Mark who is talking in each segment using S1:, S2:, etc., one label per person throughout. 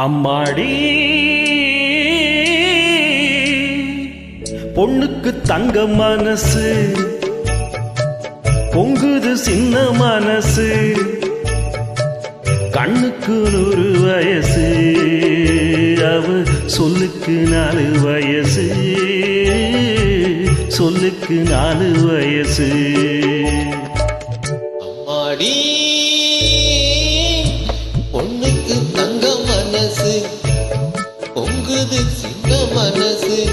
S1: அம்மாடி. பொண்ணுக்கு தங்க மனசு பொங்குது சின்ன மனசு கண்ணுக்கு நூறு வயசு அவ சொல்லுக்கு நாலு வயசு சொல்லுக்கு நாலு வயசு.
S2: அம்மாடி. பொங்குது சின்ன மனசு.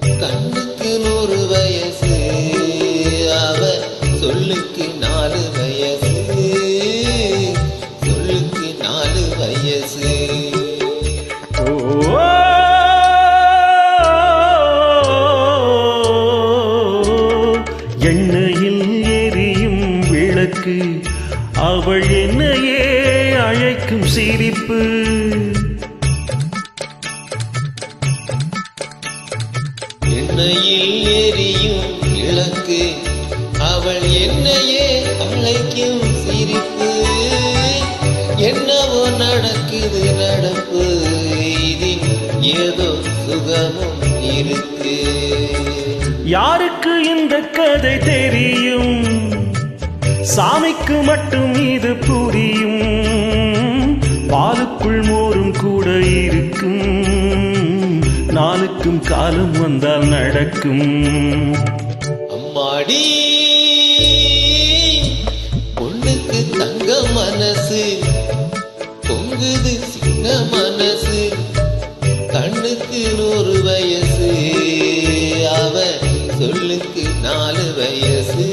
S2: கண்ணுக்கு நூறு வயசு. அவ சொல்லுக்கு நாலு வயசு. சொல்லுக்கு நாலு வயசு.
S1: எண்ணெயில் எரியும் விளக்கு. அவள் என்னையே அழைக்கும் சிரிப்பு.
S2: முனையில் எரியும் விளக்கு. அவள் என்னையே அழைக்கும் சிரிப்பு. என்னவோ நடக்குது நடப்பு. இதில் ஏதோ சுகமும் இருக்கு.
S1: யாருக்கு இந்த கதை தெரியும்? சாமிக்கு மட்டும் இது புரியும். பாலுக்குள் மோரும் கூட இருக்கும். நாளுக்கும் காலம் வந்தால் நடக்கும்.
S2: அம்மாடி பொண்ணுக்கு தங்க மனசு பொங்குது சின்ன மனசு கண்ணுக்கு நூறு வயசு அவ சொல்லுக்கு நாலு வயசு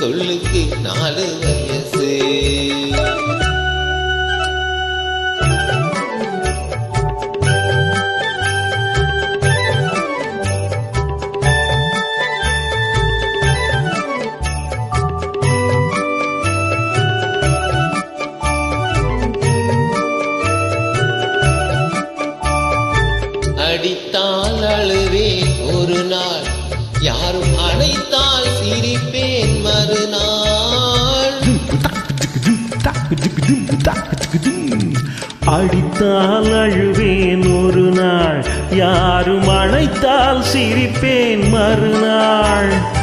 S2: சொல்லுக்கு நாலு வயசு. அடித்தால் அழுவேன் ஒரு நாள். யாரும்
S1: அழைத்தால் சிரிப்பேன் மறுநாள்.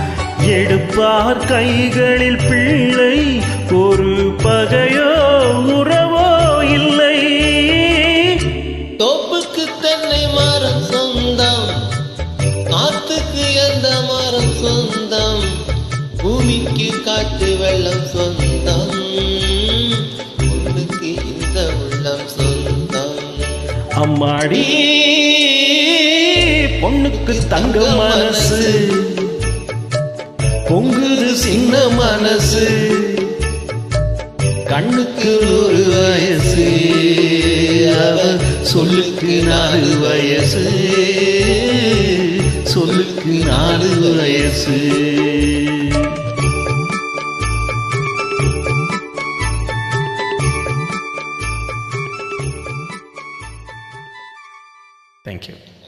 S1: எடுப்பார் கைகளில் பிள்ளை ஒரு பகையோ உறவோ இல்லை.
S2: தோப்புக்கு தென்னை மரம் சொந்தம் ஆத்துக்கு எந்த மரம் சொந்தம் பூமிக்கு காட்டு வெள்ளம் சொந்தம்.
S1: அம்மாடி பொண்ணுக்கு தங்க மனசு பொங்குது சின்ன மனசு கண்ணுக்கு ஒரு வயசு அவ சொல்லுக்கு நாலு வயசு சொல்லுக்கு நாலு வயசு. Thank you.